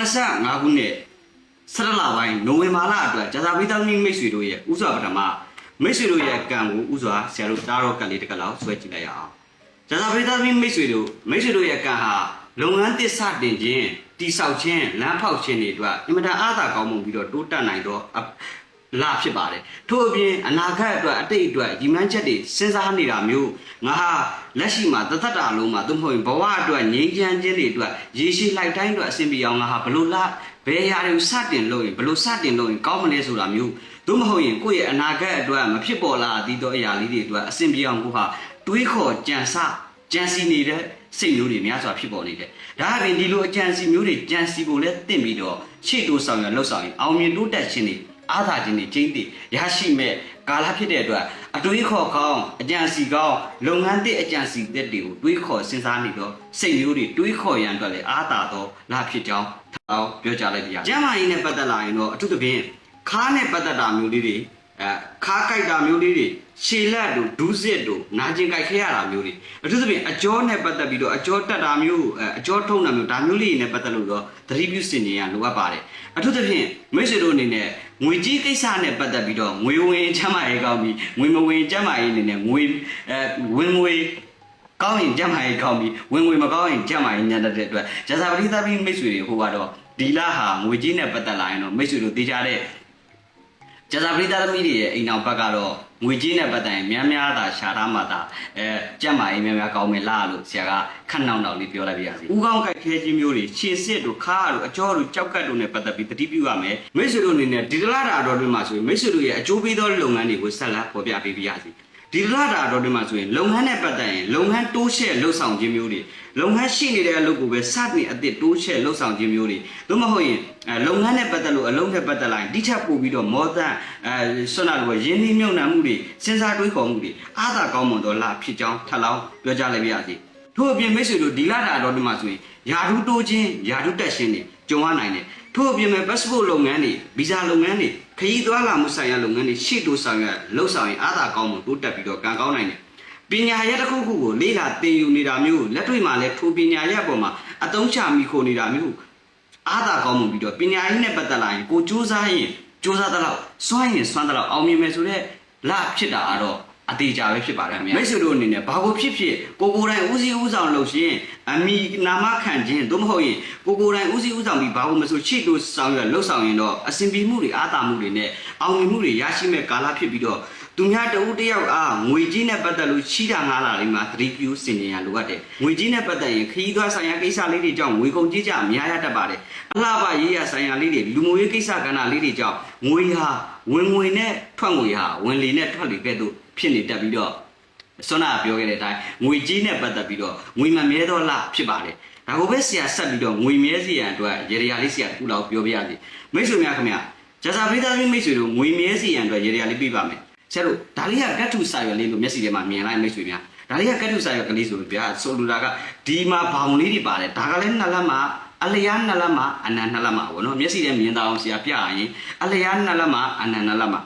2025ခုနှစ်17လပိုင်းနိုဝင်ဘာလအတွက်ဂျာသာပိသားသမီးမိတ်ဆွေတို့ရဲ့ဥစွာပထမမိတ်ဆွေတို့ရဲ့ကံကိုဥစွာဆရာတို့တားတော့ကံလေးတစ်ကလောက်ဆွဲကြည့်လိုက်ရအောင်ဂျာသာပိသားသမီးမိတ်ဆွေတို့မိတ်ဆွေတို့ရဲ့ကံဟာလုပ်ငန်းတစ်စတင်ခြင်းတိဆောက်ခြင်းလမ်းဖောက်ခြင်းတွေအတွက်အင်မတန်အားသာကောင်းမှုပြီးတော့တိုးတက်နိုင်တော့အ လာဖြစ်ပါတယ်ထို့အပြင်အနာဂတ်အတွက်အတိတ်အတွက်ညီမန်းချက်တွေစဉ်းစားနေတာမျိုးငါဟာလက်ရှိမှာသသက်တာလုံးမှာသို့မဟုတ်ရင်ဘဝအတွက်ငြိမ်းချမ်းခြင်းတွေအတွက်ရေရှည်လိုက်တိုင်းအတွက်အဆင်ပြေအောင်ငါဟာဘလို့လားဘယ်ရာတွေကိုစတင်လို့ရင်ဘလို့စတင်လို့ရင်ကောင်းမလဲဆိုတာမျိုးသို့မဟုတ်ရင်ကိုယ့်ရဲ့အနာဂတ်အတွက်မဖြစ်ပေါ်လာသေးသောအရာလေးတွေအတွက်အဆင်ပြေအောင်ကိုဟာတွေးခေါ်ကြံစကြံစီနေတဲ့စိတ်မျိုးတွေများစွာဖြစ်ပေါ်နေတယ်ဒါအပြင်ဒီလိုအကြံစီမျိုးတွေကြံစီဖို့လဲတင့်ပြီးတော့ရှေ့တိုးဆောင်ရလှုပ်ဆောင်ရင်အောင်မြင်တိုးတက်ခြင်းတွေ အားသာခြင်းတွေကျင်းတည်ရရှိမဲ့ကာလဖြစ်တဲ့အတွက်အတွေးခေါ်ကောင်းအကြံစီကောင်းလုပ်ငန်းတစ်အကြံစီတစ်တွေကိုတွေးခေါ်စဉ်းစားနေတော့စိတ်မျိုးတွေတွေးခေါ်ရန်အတွက်လည်းအားသာသောလာဖြစ်ကြောင်းထောက်ပြောကြလိုက်တရားကျမ်းမာရေးနဲ့ပတ်သက်လာရင်တော့အထူးသဖြင့်ခါးနဲ့ပတ်သက်တာမျိုးလေးတွေအဲခါးကြိုက်တာမျိုးလေးတွေခြေလက်တို့ဒူးစစ်တို့နာကျင်ကြိုက်ခဲရတာမျိုးတွေအထူးသဖြင့်အကြောနဲ့ပတ်သက်ပြီးတော့အကြောတက်တာမျိုးအဲအကြောထုံးတာမျိုးဒါမျိုးလေးတွေနဲ့ပတ်သက်လို့တော့သတိပြုစင်ကြရလိုအပ်ပါတယ်အထူးသဖြင့်မိတ်ဆွေတို့အနေနဲ့ ငွေကြီးကိစ္စနဲ့ပတ်သက်ပြီးတော့ငွေဝင်ချမ်းမာရေးကောင်းပြီးငွေမဝင်ချမ်းမာရေးအနေနဲ့ငွေအဲဝင်ငွေကောင်းရင်ကြမ်းမာရေးကောင်းပြီးဝင်ငွေမကောင်းရင်ကြမ်းမာရေးညံ့တဲ့အတွက်ဂျာစာပရိသတ်ပြီးမိတ်ဆွေတွေဟိုကတော့ဒီလဟာငွေကြီးနဲ့ပတ်သက်လာရင်တော့မိတ်ဆွေတို့သိကြတဲ့ကျဇာပရိသတ်သမီးတွေရဲ့အိမ်အောင်ဘက်ကတော့ ငွေကြေးနဲ့ပတ်သက်ရင်များများသာရှာထားမှသာအဲကြက်မာရေးများများကောင်းမယ်လားလို့ဆရာကခက်နှောင်းနှောင်းလေးပြောလိုက်ပြရစီ။ဥကောင်းကြိုက်ခဲခြင်းမျိုးတွေခြေစစ်တို့ခါတို့အကြောတို့ကြောက်ကတ်တို့နဲ့ပတ်သက်ပြီးတတိပြုရမယ်။မိတ်ဆွေတို့အနေနဲ့ဒီတလားတာတော်တွေမှာဆိုရင်မိတ်ဆွေတို့ရဲ့အကျိုးပေးသောလုပ်ငန်းတွေကိုဆက်လက်ပေါ်ပြပေးပြရစီ။ ဒီလတာတော်တွေမှာဆိုရင်လုပ်ငန်းနဲ့ပတ်သက်ရင်လုပ်ငန်းတိုးရှဲ့လှုပ်ဆောင်ခြင်းမျိုးတွေလုပ်ငန်းရှိနေတဲ့အလုပ်ကိုပဲစတင်အသစ်တိုးရှဲ့လှုပ်ဆောင်ခြင်းမျိုးတွေသို့မဟုတ်ရင်အဲလုပ်ငန်းနဲ့ပတ်သက်လို့အလုပ်နဲ့ပတ်သက်လာရင်တိကျပို့ပြီးတော့မောသန်အဲဆွမ်းနာလိုရင်းနှီးမြုပ်နှံမှုတွေစဉ်းစားတွေးခေါ်မှုတွေအားသာကောင်းမွန်သောလဖြစ်ကြောင်းထပ်လောင်းပြောကြားလိုက်ပါရစေထို့အပြင်မိတ်ဆွေတို့ဒီလတာတော်တွေမှာဆိုရင်ယာဓုတိုးခြင်းယာဓုတက်ခြင်းတွေကြုံရနိုင်တယ်ထို့အပြင်မဲ့ passport လုပ်ငန်းတွေဗီဇာလုပ်ငန်းတွေ ခရီးသွားလာမှုဆိုင်ရာလုပ်ငန်းတွေရှေ့တိုးဆောင်ရလှုပ်ဆောင်ရင်အားသာကောင်းမှုတိုးတက်ပြီးတော့ကံကောင်းနိုင်တယ်ပညာရပ်တစ်ခုခုကိုလေ့လာသင်ယူနေတာမျိုးလက်တွေ့မှာလည်းထိုပညာရပ်ပေါ်မှာအသုံးချမိခိုနေတာမျိုးအားသာကောင်းမှုပြီးတော့ပညာရေးနဲ့ပတ်သက်လာရင်ကိုစူးစမ်းရင်စူးစမ်းသလောက်စွမ်းရင်စွမ်းသလောက်အောင်မြင်မယ်ဆိုတော့လဖြစ်တာကတော့ အသေးကြပဲဖြစ်ပါတယ်ခင်ဗျာမိတ်ဆွေတို့အနေနဲ့ဘာကိုဖြစ်ဖြစ်ကိုကိုယ်တိုင်ဦးစီးဦးဆောင်လုပ်ရှင်အမိနာမခံခြင်းသို့မဟုတ်ရင်ကိုကိုယ်တိုင်ဦးစီးဦးဆောင်ပြီးဘာလို့မဆိုချစ်လို့ဆောင်ရလှုပ်ဆောင်ရင်တော့အစဉ်ပြေမှုတွေအားသာမှုတွေနဲ့အောင်မြင်မှုတွေရရှိမဲ့ကာလဖြစ်ပြီးတော့သူများတဦးတယောက်အားငွေကြီးနဲ့ပတ်သက်လို့ချီးတာငားလာလေးမှာသတိပြုစင်ကြင်ရလိုအပ်တယ်ငွေကြီးနဲ့ပတ်သက်ရင်ခရီးသွားဆိုင်ရာကိစ္စလေးတွေကြောင့်ငွေကုန်ကြေးကြများရတတ်ပါတယ်အလှပရေးရဆိုင်ရာလေးတွေလူမှုရေးကိစ္စကဏ္ဍလေးတွေကြောင့် ငွေဟာဝင်ငွေနဲ့ထွက်ငွေဟာဝင်လေနဲ့ထွက်လေကဲ့သို့ဖြစ်နေတတ်ပြီးတော့ဆွမ်းနာပြောခဲ့တဲ့အတိုင်းငွေကြီးနဲ့ပတ်သက်ပြီးတော့ငွေမမြဲတော့လဖြစ်ပါတယ်ဒါကိုပဲဆရာဆက်ပြီးတော့ငွေမြဲစီရန်အတွက်ရေရရာလေးဆရာခုလောက်ပြောပြရစီမိတ်ဆွေများခင်ဗျာဂျာစာပရိသတ်မိတ်ဆွေတို့ငွေမြဲစီရန်အတွက်ရေရရာလေးပြပါမယ်ဆရာတို့ဒါလေးကကတ်ထုစာရွက်လေးလို့မျက်စိထဲမှာမြင်လိုက်မိတ်ဆွေများဒါလေးကကတ်ထုစာရွက်ကလေးဆိုလို့ဗျာဆိုလိုတာကဒီမှာဘောင်လေးတွေပါတယ်ဒါကလည်းနှစ်လက်မှာ အလျားနှစ်လက်မှာအနံနှစ်လက်မှာဘောနော်မျက်စိထဲမြင်တာအောင်ဆရာပြရင်အလျားနှစ်လက်မှာအနံနှစ်လက်မှာ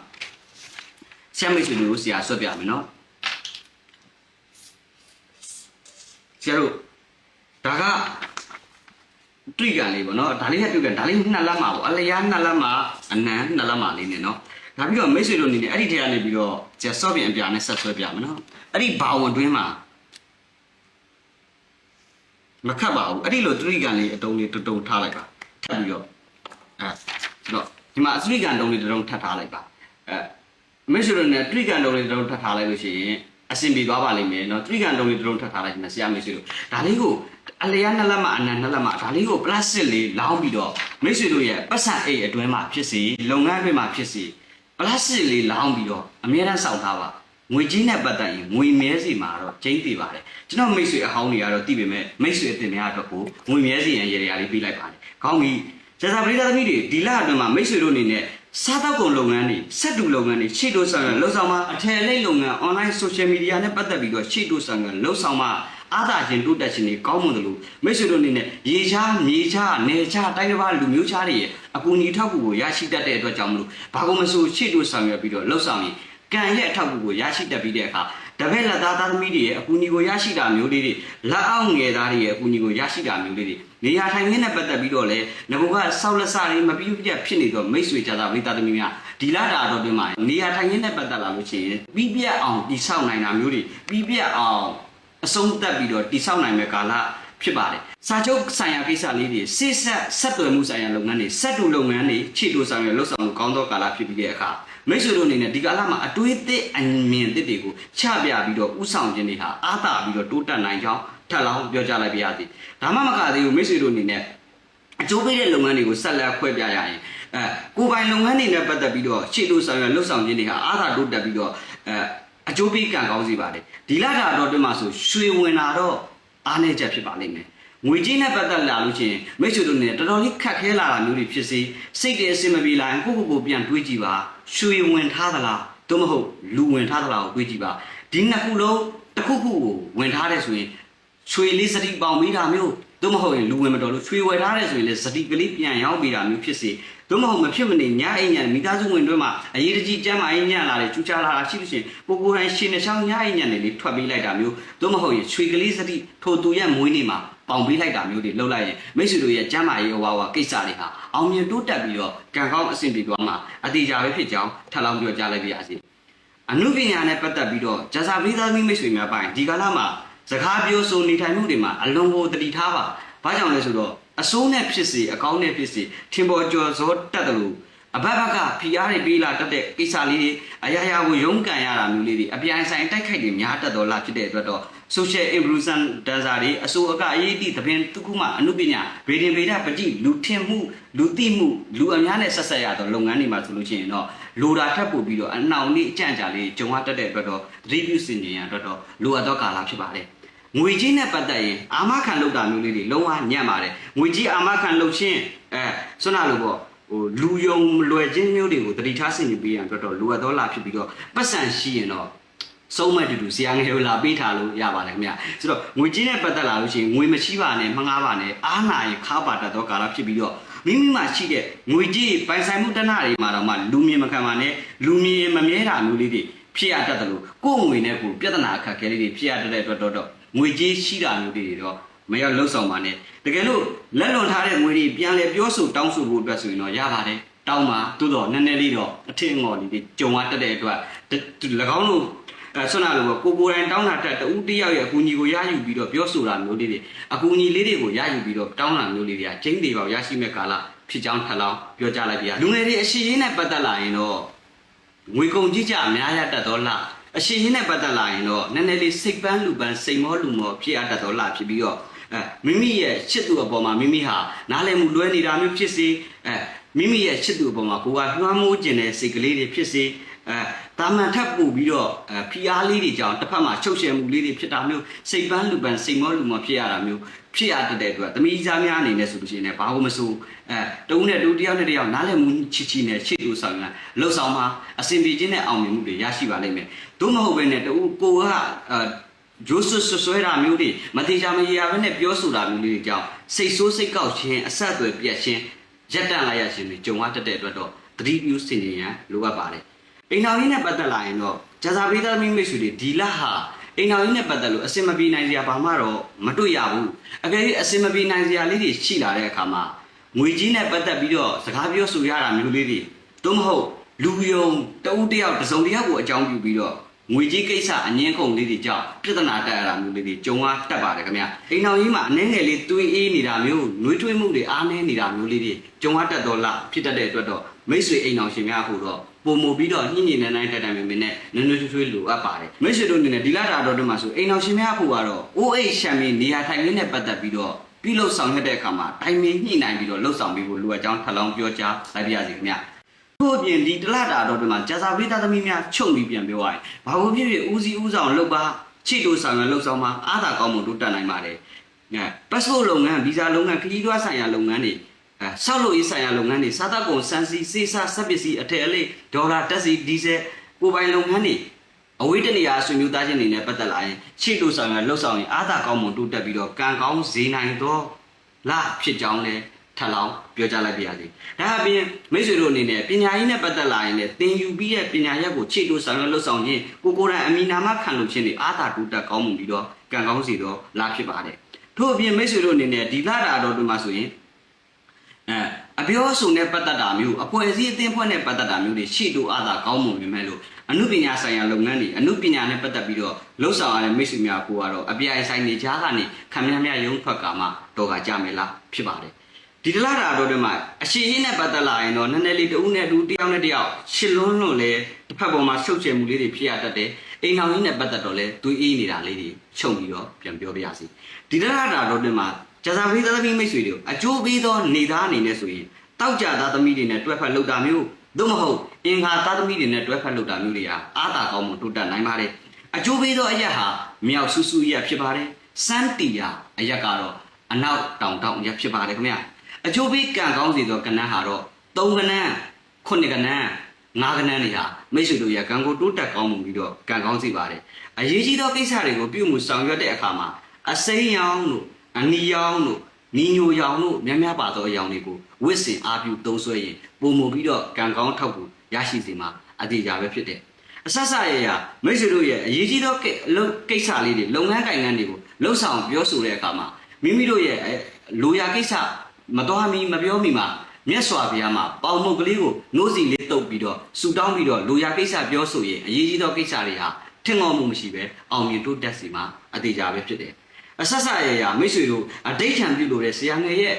ဆရာမိတ်ဆွေတို့ဆရာဆွတ်ပြမယ်နော်ဆရာတို့ဒါကတွေ့ကြလေးပေါ့နော်ဒါလေးကတွေ့ကြဒါလေးနှစ်လက်မှာပေါ့အလျားနှစ်လက်မှာအနံနှစ်လက်မှာလေးနေနော်နောက်ပြီးတော့မိတ်ဆွေတို့အနေနဲ့အဲ့ဒီထဲကနေပြီးတော့ကျဆော့ပြန်အပြာနဲ့ဆက်ဆွဲပြမယ်နော်အဲ့ဒီဘာဝင်တွင်းမှာ မခတ်ပါဘူးအဲ့ဒီလိုသတိကန်လေးအတုံးလေးတုံတုံထားလိုက်ပါထပ်ပြီးတော့အဲတော့ဒီမှာသတိကန်တုံးလေးတုံထပ်ထားလိုက်ပါအဲမိတ်ဆွေတို့နဲ့သတိကန်တုံးလေးတုံထပ်ထားလိုက်လို့ရှိရင်အဆင်ပြေသွားပါလိမ့်မယ်နော်သတိကန်တုံးလေးတုံထပ်ထားလိုက်မယ်ဆရာမိတ်ဆွေတို့ဒါလေးကိုအလျားနှစ်လက်မှာအနံနှစ်လက်မှာဒါလေးကိုပလတ်စတစ်လေးလောင်းပြီးတော့မိတ်ဆွေတို့ရဲ့ပတ်စံအိတ်အတွင်းမှာဖြစ်စီလုပ်ငန်းအတွင်းမှာဖြစ်စီပလတ်စတစ်လေးလောင်းပြီးတော့အမြဲတမ်းစောင့်ထားပါ ငွေကြီးနဲ့ပတ်သက်ရင်ငွေမဲစီမှာတော့ကျင်းတည်ပါတယ်ကျွန်တော်မိတ်ဆွေအဟောင်းတွေကတော့သိပေမဲ့မိတ်ဆွေအတင်များအတွက်ကိုငွေမဲစီရန်ရေရာလေးပြီးလိုက်ပါတယ်ခေါင်းကြီးကျဆာပရိသတ်သမီးတွေဒီလအတွင်းမှာမိတ်ဆွေတို့အနေနဲ့စားတောက်ကုန်လုပ်ငန်းတွေစက်တူလုပ်ငန်းတွေရှေ့တိုးဆောင်ရလှုပ်ဆောင်မှာအထည်လိပ်လုပ်ငန်း online social media နဲ့ပတ်သက်ပြီးတော့ရှေ့တိုးဆောင်ရလှုပ်ဆောင်မှာအားသာခြင်းတိုးတက်ခြင်းတွေကောင်းမွန်တယ်လို့မိတ်ဆွေတို့အနေနဲ့ရေချားမြေချားနေချားတိုင်းတစ်ပါးလူမျိုးချားတွေရဲ့အကူအညီထောက်ကူကိုရရှိတတ်တဲ့အတွက်ကြောင့်မလို့ဘာကုန်မဆိုရှေ့တိုးဆောင်ရပြီးတော့လှုပ်ဆောင်ရင် ကံရဲ့အထောက်အကူကိုရရှိတတ်ပြီးတဲ့အခါတပည့်လက်သားသားသမီးတွေရဲ့အကူအညီကိုရရှိတာမျိုးလေးတွေလက်အောက်ငယ်သားတွေရဲ့အကူအညီကိုရရှိတာမျိုးလေးတွေနေရာထိုင်ခင်းနဲ့ပတ်သက်ပြီးတော့လည်းငဘကဆောက်လက်စတွေမပြည့်ပြတ်ဖြစ်နေတော့မိတ်ဆွေကြတာပရိသတ်သမီးများဒီလာတာတော့ပြင်မှာနေရာထိုင်ခင်းနဲ့ပတ်သက်လာလို့ရှိရင်ပြီးပြတ်အောင်တိဆောက်နိုင်တာမျိုးတွေပြီးပြတ်အောင်အဆုံးသတ်ပြီးတော့တိဆောက်နိုင်မဲ့ကာလ ဖြစ်ပါတယ်စာချုပ်ဆိုင်ရာကိစ္စလေးတွေစိတ်ဆက်ဆက်သွယ်မှုဆိုင်ရာလုပ်ငန်းတွေစက်တူလုပ်ငန်းတွေခြေတူဆောင်ရလှုပ်ဆောင်မှုကောင်းသောကာလဖြစ်ပြီးတဲ့အခါမိတ်ဆွေတို့အနေနဲ့ဒီကာလမှာအတွေးသစ်အမြင်သစ်တွေကိုချပြပြီးတော့ဥဆောင်ခြင်းတွေဟာအားသာပြီးတော့တိုးတက်နိုင်ကြောင်းထပ်လောင်းပြောကြားလိုက်ပါရစေဒါမှမကသေးဘူးမိတ်ဆွေတို့အနေနဲ့အကျိုးပေးတဲ့လုပ်ငန်းတွေကိုဆက်လက်ခွဲပြရရင်အဲကိုယ်ပိုင်လုပ်ငန်းတွေနဲ့ပတ်သက်ပြီးတော့ခြေတူဆောင်ရလှုပ်ဆောင်ခြင်းတွေဟာအားသာတိုးတက်ပြီးတော့အဲအကျိုးပေးကံကောင်းစေပါတယ်ဒီလတာတော့တွင်မှာဆိုရွှေဝင်လာတော့ အားနည်းချက်ဖြစ်ပါလိမ့်မယ်ငွေကြီးနဲ့ပတ်သက်လာလို့ချင်းမိတ်ဆွေတို့နေတော်တော်လေးခက်ခဲလာတာမျိုးတွေဖြစ်စေစိတ်တွေအဆင်မပြေလာရင်ကိုယ့်ကိုယ်ကိုပြန်တွေးကြည့်ပါရွှေဝင်ထားသလားသို့မဟုတ်လူဝင်ထားသလားကိုတွေးကြည့်ပါဒီနှစ်ခုလုံးတစ်ခုခုကိုဝင်ထားတဲ့ဆိုရင်ရွှေလေးစတိပေါင်မိတာမျိုးသို့မဟုတ်ရင်လူဝင်မတော်လို့ရွှေဝယ်ထားတဲ့ဆိုရင်လည်းစတိကလေးပြန်ရောက်ပြီးတာမျိုးဖြစ်စေ သို့မဟုတ်မဖြစ်မနေညအိမ်ညမိသားစုဝင်တွေမှာအရေးတကြီးကျမ်းမာရေးညလာတယ်ချူချလာတာရှိလို့ရှိရင်ကိုကိုယ်တိုင်ရှင်နှချောင်းညအိမ်ညနေလေးထွက်ပေးလိုက်တာမျိုးသို့မဟုတ်ရင်ရွှေကလေးစတိထိုသူရဲ့မွေးနေ့မှာပေါင်ပေးလိုက်တာမျိုးတွေလှုပ်လိုက်ရင်မိတ်ဆွေတို့ရဲ့ကျမ်းမာရေးဟောဝါကိစ္စတွေဟာအောင်မြင်တိုးတက်ပြီးတော့ကံကောင်းအဆင်ပြေသွားမှာအတိအကျပဲဖြစ်ကြောင်းထပ်လောင်းပြောကြားလိုက်ပါရစေအမှုပညာနဲ့ပတ်သက်ပြီးတော့ဂျာစာပရိသတ်မိတ်ဆွေများပိုင်းဒီကာလမှာစကားပြောဆိုနေထိုင်မှုတွေမှာအလွန်ကိုတတိထားပါဘာကြောင့်လဲဆိုတော့ အစိုးနဲ့ဖြစ်စေအကောင်းနဲ့ဖြစ်စေထင်ပေါ်ကျော်စောတတ်တယ်လို့အဘက်ဘက်ကဖိအားတွေပေးလာတတ်တဲ့ကိစ္စလေးတွေအရာရာကိုရုန်းကန်ရတာမျိုးလေးတွေအပြိုင်ဆိုင်တိုက်ခိုက်တွေများတတ်တော်လားဖြစ်တဲ့အတွက်တော့ social influencer dancer တွေအစိုးအကအရေးတိသဖြင့်တစ်ခုမှအမှုပညာဗေဒင်ဗေဒပကြည့်လူထင်မှုလူသိမှုလူအများနဲ့ဆက်ဆက်ရတော့လုပ်ငန်းတွေမှာဆိုလို့ရှိရင်တော့လိုတာထပ်ပို့ပြီးတော့အနှောင်လေးအကြံ့ကြာလေးဂျုံဝတတ်တဲ့အတွက်တော့သတိပြုစင်ကြင်ရအတွက်တော့လိုအပ်သောကာလဖြစ်ပါတယ် ငွေကြီးနဲ့ပတ်သက်ရင်အာမခံလုပ်တာမျိုးလေးတွေလုံးဝညံ့ပါတယ်ငွေကြီးအာမခံလုပ်ချင်းအဲဆွမ်းနာလို့ပေါ့ဟိုလူယုံလွယ်ချင်းမျိုးတွေကိုတတိထားဆင်ခြင်ပေးရန်အတွက်တော့လိုအပ်သောလာဖြစ်ပြီးတော့ပတ်စံရှိရင်တော့စုံးမဲ့တူတူဆရာငယ်ကိုလာပေးထားလို့ရပါတယ်ခင်ဗျဆိုတော့ငွေကြီးနဲ့ပတ်သက်လာလို့ရှိရင်ငွေမရှိပါနဲ့မငားပါနဲ့အားနာရင်ခါပါတတ်သောကာလဖြစ်ပြီးတော့မိမိမှာရှိတဲ့ငွေကြီးပိုင်ဆိုင်မှုတဏှာတွေမှာတော့မှလူမြင်မခံပါနဲ့လူမြင်မမြဲတာမျိုးလေးတွေဖြစ်ရတတ်တယ်လို့ကိုယ်ငွေနဲ့ကိုယ်ပြဿနာအခက်အခဲလေးတွေဖြစ်ရတတ်တဲ့အတွက်တော့ ငွေကြီးရှိတာမျိုးတွေတော့မရောက်လှုပ်ဆောင်ပါနဲ့တကယ်လို့လက်လွန်ထားတဲ့ငွေတွေပြန်လဲပြောဆိုတောင်းဆိုဖို့အတွက်ဆိုရင်တော့ရပါတယ်တောင်းပါသို့တော့နည်းနည်းလေးတော့အထင်ငေါ်လေးတွေကြုံရတတ်တဲ့အတွက်၎င်းတို့အဲဆွမ်းနာလို့ကိုကိုယ်တိုင်တောင်းတာတက်တူတယောက်ရဲ့အကူအညီကိုရယူပြီးတော့ပြောဆိုတာမျိုးလေးတွေအကူအညီလေးတွေကိုရယူပြီးတော့တောင်းတာမျိုးလေးတွေကကျင်းတွေပေါရရှိမဲ့ကာလဖြစ်ကြောင်းထပ်လောင်းပြောကြလိုက်ပြရလူငယ်တွေအရှိရင်းနဲ့ပတ်သက်လာရင်တော့ငွေကုန်ကြီးကြအများရတတ်တော့လား အရှိရင်းနဲ့ပတ်သက်လာရင်တော့နည်းနည်းလေးစိတ်ပန်းလူပန်းစိတ်မောလူမောဖြစ်ရတတ်တော့လားဖြစ်ပြီးတော့အဲမိမိရဲ့ချစ်သူအပေါ်မှာမိမိဟာနားလည်မှုလွဲနေတာမျိုးဖြစ်စေအဲမိမိရဲ့ချစ်သူအပေါ်မှာကိုယ်ကလွှမ်းမိုးခြင်းတဲ့စိတ်ကလေးတွေဖြစ်စေ အဲတာမန်ထပ်ပို့ပြီးတော့အဲဖီအားလေးတွေကြောင့်တစ်ဖက်မှာချုပ်ရှယ်မှုလေးတွေဖြစ်တာမျိုးစိတ်ပန်းလူပန်းစိတ်မောလူမောဖြစ်ရတာမျိုးဖြစ်ရတတ်တဲ့အတွက်သမီးသားများအနေနဲ့ဆိုလို့ရှိရင်လည်းဘာလို့မဆိုအဲတုံးနဲ့တူတယောက်နဲ့တယောက်နားလည်မှုချစ်ချီနဲ့ချစ်တူဆောင်ရလှုပ်ဆောင်မှာအစဉ်ပြေခြင်းနဲ့အောင်မြင်မှုတွေရရှိပါလိမ့်မယ်သို့မဟုတ်ဘဲနဲ့တူကိုကအဲဂျိုးဆွဆွဆွဲတာမျိုးတွေမတိချာမရေရာဘဲနဲ့ပြောဆိုတာမျိုးလေးတွေကြောင့်စိတ်ဆိုးစိတ်ကောက်ခြင်းအဆက်အသွယ်ပြတ်ခြင်းရက်တန့်လိုက်ရခြင်းတွေကြုံရတတ်တဲ့အတွက်တော့သတိပြုစင်ကြင်ရန်လိုအပ်ပါတယ် အိမ်တော်ကြီးနဲ့ပတ်သက်လာရင်တော့ဂျာဇာပိသားမိမိတ်ဆွေတွေဒီလဟာအိမ်တော်ကြီးနဲ့ပတ်သက်လို့အစင်မပြေနိုင်စရာဘာမှတော့မတွေ့ရဘူးအကယ်၍အစင်မပြေနိုင်စရာလေးတွေရှိလာတဲ့အခါမှာငွေကြီးနဲ့ပတ်သက်ပြီးတော့စကားပြောဆိုရတာမျိုးလေးတွေသို့မဟုတ်လူယုံတဦးတယောက်တစ်စုံတစ်ယောက်ကိုအကြောင်းပြုပြီးတော့ငွေကြီးကိစ္စအငင်းခုန်လေးတွေကြောင့်ပြဿနာတက်ရတာမျိုးလေးတွေကြုံရတတ်ပါတယ်ခင်ဗျအိမ်တော်ကြီးမှာအနှဲငယ်လေးတွေးအေးနေတာမျိုးနှွေးထွေးမှုတွေအားနည်းနေတာမျိုးလေးတွေကြုံရတတ်တော့လားဖြစ်တတ်တဲ့အတွက်တော့မိတ်ဆွေအိမ်တော်ရှင်များဟိုတော့ ပုံမူပြီးတော့ညှိညှိနှိုင်းနှိုင်းတက်တိုင်မင်းနဲ့နွေးနွေးထွေးထွေးလိုအပ်ပါတယ်မိတ်ဆွေတို့အနေနဲ့ဒီလာတာတော့ဒီမှာဆိုအိမ်တော်ရှင်များဟိုကတော့အိုးအိတ်ရှမ်းမင်းနေရာထိုင်ရင်းနဲ့ပတ်သက်ပြီးတော့ပြုလုပ်ဆောင်ရတဲ့အခါမှာတိုင်မင်းညှိနှိုင်းပြီးတော့လှုပ်ဆောင်ပြီးဖို့လိုအပ်ကြောင်းထပ်လောင်းပြောကြားလိုက်ပါရစေခင်ဗျာထို့အပြင်ဒီတလတာတော့ဒီမှာကြာစာပိသားသမီးများချုပ်ပြီးပြန်ပြောရရင်ဘာလို့ဖြစ်ဖြစ်ဦးစီးဦးဆောင်လုပ်ပါချစ်တို့ဆောင်ရလုပ်ဆောင်မှာအားသာကောင်းမှုတို့တက်နိုင်ပါတယ်။ငါ passport လုပ်ငန်းဗီဇာလုပ်ငန်းခရီးသွားဆိုင်ရာလုပ်ငန်းတွေအဲ ဆောက်လုပ်ရေးဆိုင်ရာလုပ်ငန်းတွေစားသောက်ကုန်စံစီစေးစားစက်ပစ္စည်းအထည်အလိပ်ဒေါ်လာတက်စီဒီဇယ်ကိုပိုင်လုပ်ငန်းတွေအဝေးတနေရာဆွေမျိုးသားချင်းတွေနဲ့ပတ်သက်လာရင်ချစ်တို့ဆောင်ရလှုပ်ဆောင်ရင်အားသာကောင်းမှုတိုးတက်ပြီးတော့ကံကောင်းစေနိုင်တော့လားဖြစ်ကြောင်းလဲထပ်လောင်းပြောကြားလိုက်ပါရစေ။ဒါအပြင်မိတ်ဆွေတို့အနေနဲ့ပညာရေးနဲ့ပတ်သက်လာရင်လည်းသင်ယူပြီးတဲ့ပညာရပ်ကိုခြေတိုးဆောင်ရွက်လုပ်ဆောင်ခြင်းကိုကိုယ်တိုင်အမိနာမခံလို့ခြင်းတွေအာသာတူတက်ကောင်းမှုပြီးတော့ကံကောင်းစီတော့လာဖြစ်ပါတယ်။ထို့အပြင်မိတ်ဆွေတို့အနေနဲ့ဒီလတာတော်တို့မှာဆိုရင် အဲအပြောအဆိုနဲ့ပတ်သက်တာမျိုးအဖွဲ့အစည်းအသင်းဖွဲ့နဲ့ပတ်သက်တာမျိုးတွေရှေ့တို့အာသာကောင်းမှုမြင်မဲ့လို့အမှုပညာဆိုင်ရာလုပ်ငန်းတွေအမှုပညာနဲ့ပတ်သက်ပြီးတော့လှုပ်ဆောင်ရတဲ့မိတ်ဆွေများကိုကတော့အပြိုင်ဆိုင်နေကြားကနေခံမြမြရုံထွက်ကမှတော့ကကြမယ်လားဖြစ်ပါတယ်ဒီတလားတာတော့ဒီမှာအရှိကြီးနဲ့ပတ်သက်လာရင်တော့နည်းနည်းလေးတဦးနဲ့တူတယောက်နဲ့တယောက်ရှစ်လွန်းလွန်းလဲတစ်ဖက်ပေါ်မှာရှုပ်ချယ်မှုလေးတွေဖြစ်ရတတ်တယ်အိမ်အောင်ကြီးနဲ့ပတ်သက်တော့လဲသူအေးနေတာလေးတွေခြုံပြီးတော့ပြန်ပြောပြရစီဒီတလားတာတော့ဒီမှာ ကျဇာဖေးသားသမီးမိတ်ဆွေတွေကိုအကျိုးပေးသောနေသားအနေနဲ့ဆိုရင်တောက်ကြသားသမီးတွေနဲ့တွဲဖက်လောက်တာမျိုးသို့မဟုတ်အင်္ဂါသားသမီးတွေနဲ့တွဲဖက်လောက်တာမျိုးတွေဟာအာသာကောင်းမှုတိုးတက်နိုင်ပါတယ်အကျိုးပေးသောအရက်ဟာမြောက်ဆူဆူရက်ဖြစ်ပါတယ်စမ်းတီယာအရက်ကတော့အနောက်တောင်တောင်ရက်ဖြစ်ပါတယ်ခင်ဗျာအကျိုးပေးကံကောင်းစီသောကဏ္ဍဟာတော့၃ကဏ္ဍခုနှစ်ကဏ္ဍငါးကဏ္ဍတွေဟာမိတ်ဆွေတို့ရဲ့ကံကိုတိုးတက်ကောင်းမှုပြီးတော့ကံကောင်းစီပါတယ်အရေးကြီးသောကိစ္စတွေကိုပြုမှုဆောင်ရွက်တဲ့အခါမှာအစိမ်းရောင်တို့ အနီရောင်တို့နီညိုရောင်တို့များများပါသောအရောင်တွေကိုဝစ်စင်အားပြုသုံးဆွဲရင်ပုံမပြီးတော့ကံကောင်းထောက်ကူရရှိစေမှာအတိအကျပဲဖြစ်တယ်အဆက်ဆက်ရရမိတ်ဆွေတို့ရဲ့အရေးကြီးသောကိလုပ်ကိစ္စလေးတွေလုပ်ငန်းကိုင်ငန်းတွေကိုလှုပ်ဆောင်ပြောဆိုတဲ့အခါမှာမိမိတို့ရဲ့အဲလိုရာကိစ္စမတော်မီမပြောမီမှာမြတ်စွာဘုရားမှာပေါင်မုတ်ကလေးကိုနှိုးစီလေးတုပ်ပြီးတော့ဆူတောင်းပြီးတော့လိုရာကိစ္စပြောဆိုရင်အရေးကြီးသောကိစ္စတွေဟာထင်ငေါမှုမရှိပဲအောင်မြင်တိုးတက်စီမှာအတိအကျပဲဖြစ်တယ် အဆက်ဆက်ရရမိတ်ဆွေတို့အတိတ်ထံပြုလို့တဲ့ဆရာငယ်ရဲ့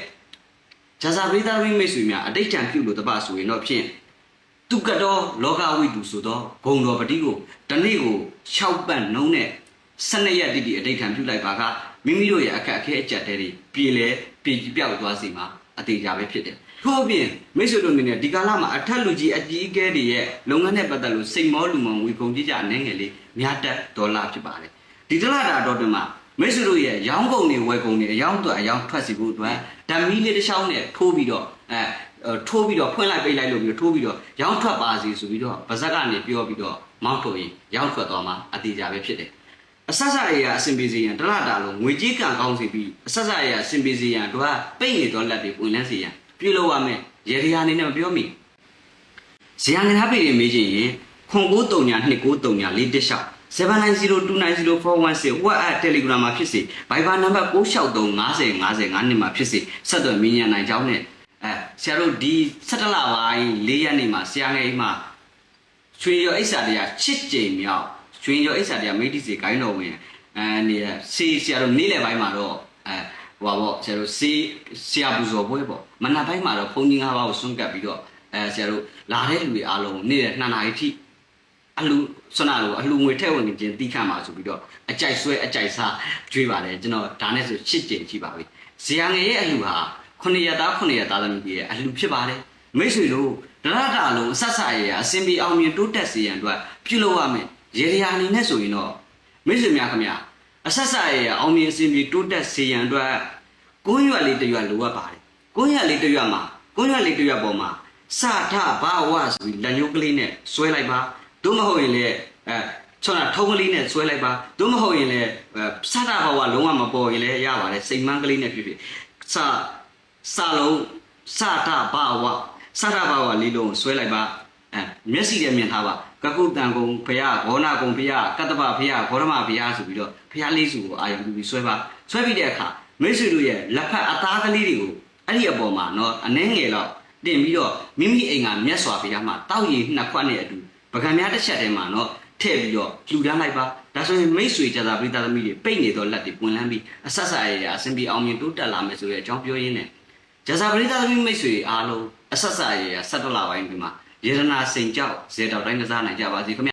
ဂျာဇာပရိသတ်မိတ်ဆွေများအတိတ်ထံပြုလို့တပတ်ဆိုရင်တော့ဖြင့်သူကတော်လောကဝိတုဆိုတော့ဂုံတော်ပတိကိုတနေ့ကို6ပတ်နှုံးနဲ့12ရက်တိတိအတိတ်ခံပြုလိုက်ပါကမိမိတို့ရဲ့အခက်အခဲအကျက်တဲတွေပြည်လဲပြည်ပြောက်သွားစီမှာအသေးကြပဲဖြစ်တယ်ထို့အပြင်မိတ်ဆွေတို့အနေနဲ့ဒီကာလမှာအထက်လူကြီးအကြီးအကဲတွေရဲ့လုပ်ငန်းနဲ့ပတ်သက်လို့စိတ်မောလူမောင်ဝေကုန်ကြည့်ကြအနေငယ်လေးများတက်ဒေါ်လာဖြစ်ပါတယ်ဒီတလတာတော့တွင်မှာ မိတ်ဆွေတို့ရဲ့ရောင်းကုန်တွေဝယ်ကုန်တွေအယောင်းတော့အယောင်းထွက်စီဖို့အတွက်ဓာမီလေးတစ်ချောင်းနဲ့ထိုးပြီးတော့အဲထိုးပြီးတော့ဖွင့်လိုက်ပိတ်လိုက်လို့ပြီးတော့ထိုးပြီးတော့ရောင်းထွက်ပါစီဆိုပြီးတော့ဗဇက်ကနေပြောပြီးတော့မောင်းထုတ်ရင်ရောင်းထွက်သွားမှာအသေးကြပဲဖြစ်တယ်အဆက်ဆက်အရာအဆင်ပြေစေရန်တလတာလုံးငွေကြေးကံကောင်းစီပြီးအဆက်ဆက်အရာအဆင်ပြေစေရန်တို့ကပိတ်နေတော့လက်တွေဝင်လန်းစေရန်ပြုလုပ်ရမယ်ရေဒီယာအနေနဲ့မပြောမိဇယံငနာပေတွေမေးချင်ရင်ခွန်9တုံညာ2 9တုံညာ4တက်လျှောက် 790290416 WhatsApp Telegram မှာဖြစ်စေ Viber နံပါတ်6635050နှစ်မှာဖြစ်စေဆက်သွယ်မြင်းရနိုင်ကြောင်းနဲ့အဲဆရာတို့ဒီ17လပိုင်း4ရက်နေ့မှာဆရာငယ်ကြီးမှာရွှေရောအိဆာတရား6ကြိမ်မြောက်ရွှေရောအိဆာတရားမိတိစီဂိုင်းတော်ဝင်အဲနေစီဆရာတို့နေ့လယ်ပိုင်းမှာတော့အဲဟိုပါပေါ့ဆရာတို့စီဆရာပူဇော်ပွဲပေါ့မနက်ပိုင်းမှာတော့ဘုန်းကြီး၅ပါးကိုဆွန့်ကပ်ပြီးတော့အဲဆရာတို့လာတဲ့လူတွေအားလုံးနေ့လယ်2နာရီထိ အလူဆွမ်းနာလို့အလှငွေထည့်ဝင်ခြင်းတီးခတ်မှာဆိုပြီးတော့အကြိုက်ဆွဲအကြိုက်စားကြွေးပါတယ်ကျွန်တော်ဒါနဲ့ဆို၈ကြိမ်ရှိပါပြီဇေယျငယ်ရဲ့အလှဟာ9ရက်သား9ရက်သားသမီးတွေရဲ့အလှဖြစ်ပါတယ်မိတ်ဆွေတို့ဒရတာလုံးအဆက်ဆက်ရရအစင်ပြေအောင်မြင်တိုးတက်စေရန်အတွက်ပြုလုပ်ရမယ်ရေရာအနေနဲ့ဆိုရင်တော့မိတ်ဆွေများခင်ဗျာအဆက်ဆက်ရရအောင်မြင်အစင်ပြေတိုးတက်စေရန်အတွက်ကုန်းရွက်လေးတစ်ရွက်လိုအပ်ပါတယ်ကုန်းရွက်လေးတစ်ရွက်မှာကုန်းရွက်လေးတစ်ရွက်ပေါ်မှာစထဘာဝဆိုပြီးလက်ညှိုးကလေးနဲ့ဆွဲလိုက်ပါ တို့မဟုတ်ရင်လည်းအဲချောနာထုံးကလေးနဲ့ဆွဲလိုက်ပါတို့မဟုတ်ရင်လည်းစတာဘဝလုံးဝမပေါ်ရင်လည်းရပါတယ်စိတ်မန်းကလေးနဲ့ဖြစ်ဖြစ်စစလုံးစတာဘဝစတာဘဝလေးလုံးဆွဲလိုက်ပါအဲမျက်စိနဲ့မြင်ထားပါကကုတန်ကုံဖရာဂေါနာကုံဖရာကတ္တပဖရာဂေါရမဖရာဆိုပြီးတော့ဖရာလေးစုကိုအာရုံပြုပြီးဆွဲပါဆွဲပြီးတဲ့အခါမိတ်ဆွေတို့ရဲ့လက်ဖက်အသားကလေးတွေကိုအဲ့ဒီအပေါ်မှာเนาะအနှဲငယ်တော့တင်ပြီးတော့မိမိအိမ်ကမြတ်စွာဘုရားမှာတောက်ရည်နှစ်ခွက်နဲ့အတူ ပကံများတစ်ချက်တည်းမှာနော်ထည့်ပြီးတော့လှူဒန်းလိုက်ပါဒါဆိုရင်မိတ်ဆွေကြတာပြိသားသမီးတွေပိတ်နေတော့လက်တွေပွင့်လန်းပြီးအဆက်ဆက်ရရအဆင်ပြေအောင်မြင်တိုးတက်လာမယ်ဆိုတဲ့အကြောင်းပြောရင်းနဲ့ကြစာပြိသားသမီးမိတ်ဆွေအားလုံးအဆက်ဆက်ရရဆက်တော်လာပိုင်းဒီမှာယေရနာစိန်ကြောက်ဇေတောက်တိုင်းကစားနိုင်ကြပါစေခင်ဗျ